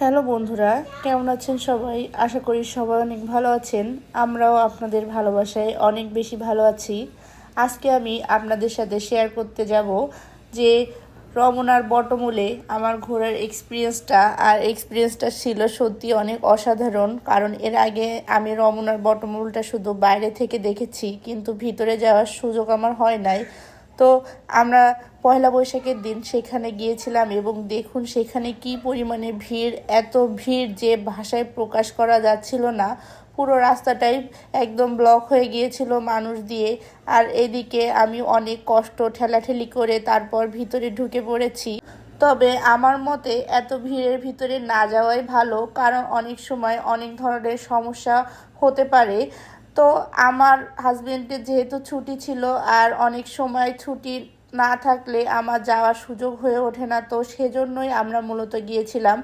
Hello বন্ধুরা, কেমন আছেন সবাই? আশা করি সবাই অনেক ভালো আছেন। আমরাও আপনাদের ভালোবাসায় অনেক বেশি ভালো আছি। আজকে আমি আপনাদের সাথে শেয়ার করতে যাব যে রমনার বটমূলে আমার ঘোরার এক্সপিরিয়েন্সটা আর এক্সপিরিয়েন্সটা ছিল সত্যি অনেক অসাধারণ, কারণ এর আগে আমি রমনার বটমূলটা শুধু বাইরে থেকে দেখেছি, কিন্তু ভিতরে যাওয়ার সুযোগ আমার হয় নাই। তো আমরা পয়লা বৈশাখের দিন সেখানে গিয়েছিলাম এবং দেখুন সেখানে কি পরিমাণে ভিড়, এত ভিড় যে ভাষায় প্রকাশ করা যাচ্ছিল না। পুরো রাস্তাটাই একদম ব্লক হয়ে গিয়েছিল মানুষ দিয়ে। আর এদিকে আমি অনেক কষ্ট, ঠেলাঠেলি করে তারপর ভিতরে ঢুকে পড়েছি। তবে আমার মতে এত ভিড়ের ভিতরে না যাওয়াই ভালো, কারণ অনেক সময় অনেক ধরনের সমস্যা হতে পারে। তো আমার হাজবেন্ডের যেহেতু ছুটি ছিল আর অনেক সময় ছুটি না থাকলে আমার যাওয়ার সুযোগ হয়ে ওঠে না, তো সেজন্যই আমরা মূলত গিয়েছিলাম।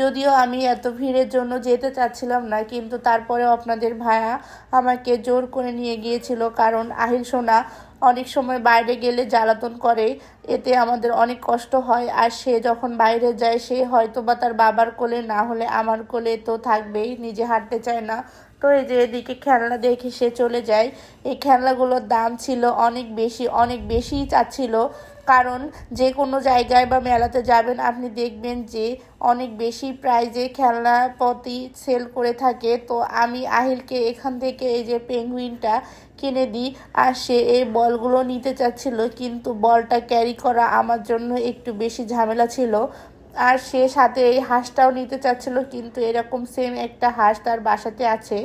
যদিও আমি এত ভিড়ের জন্য যেতে চাচ্ছিলাম না, কিন্তু তারপরেও আপনাদের ভায়া আমাকে জোর করে নিয়ে গিয়েছিল। কারণ আহিল সোনা অনেক সময় বাইরে গেলে জ্বালাতন করে, এতে আমাদের অনেক কষ্ট হয়। আর সে যখন বাইরে যায়, সে হয়তো বা তার বাবার কোলে, না হলে আমার কোলে তো থাকবেই, নিজে হাঁটতে চায় না। তো এই যে এদিকে খেলনা দেখে সে চলে যায়। এই খেলনাগুলোর দাম ছিল অনেক বেশি, অনেক বেশিই চাচ্ছিল। কারণ যে কোনো জায়গায় বা মেলাতে যাবেন, আপনি দেখবেন যে অনেক বেশি প্রাইজে খেলনাপতি সেল করে থাকে। তো আমি আহিলকে এখান থেকে এই যে পেঙ্গুইনটা কিনে দিই আর সে এই বলগুলো নিতে চাচ্ছিল, কিন্তু বলটা ক্যারি করা আমার জন্য একটু বেশি ঝামেলা ছিল। আর সে সাথে এই হাঁসটাও নিতে চাচ্ছিল, কিন্তু এরকম সেম একটা হাঁস তার বাসাতে আছে।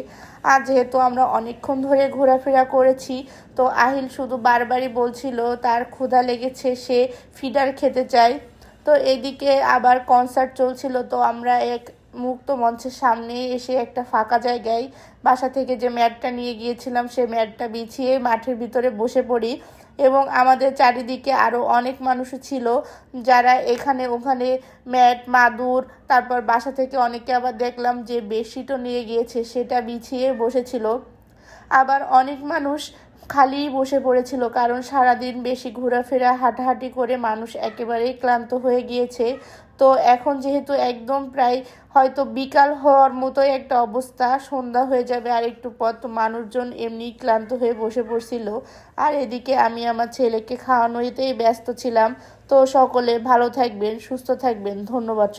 আর যেহেতু আমরা অনেকক্ষণ ধরে ঘোরাফেরা করেছি, তো আহিল শুধু বারবারই বলছিল তার ক্ষুধা লেগেছে, সে ফিডার খেতে চায়। তো এদিকে আবার কনসার্ট চলছিল, তো আমরা এক মুক্ত মঞ্চের সামনে এসে একটা ফাঁকা জায়গায় বাসা থেকে যে ম্যাটটা নিয়ে গিয়েছিলাম, সে ম্যাটটা বিছিয়ে মাঠের ভিতরে বসে পড়ি এবং আমাদের চারিদিকে আরও অনেক মানুষও ছিল যারা এখানে ওখানে ম্যাট, মাদুর, তারপর বাসা থেকে অনেকে আবার দেখলাম যে বেডশিটও নিয়ে গিয়েছে, সেটা বিছিয়ে বসেছিল। আবার অনেক মানুষ খালিই বসে পড়েছিল কারণ সারাদিন বেশি ঘোরাফেরা, হাঁটাহাঁটি করে মানুষ একেবারেই ক্লান্ত হয়ে গিয়েছে। তো এখন যেহেতু একদম প্রায় হয়তো বিকাল হওয়ার মতোই একটা অবস্থা, সন্ধ্যা হয়ে যাবে আর একটু পর তো মানুষজন এমনি ক্লান্ত হয়ে বসে পড়ছিল। আর এদিকে আমি আমার ছেলেকে খাওয়ানোতেই ব্যস্ত ছিলাম। তো সকলে ভালো থাকবেন, সুস্থ থাকবেন। ধন্যবাদ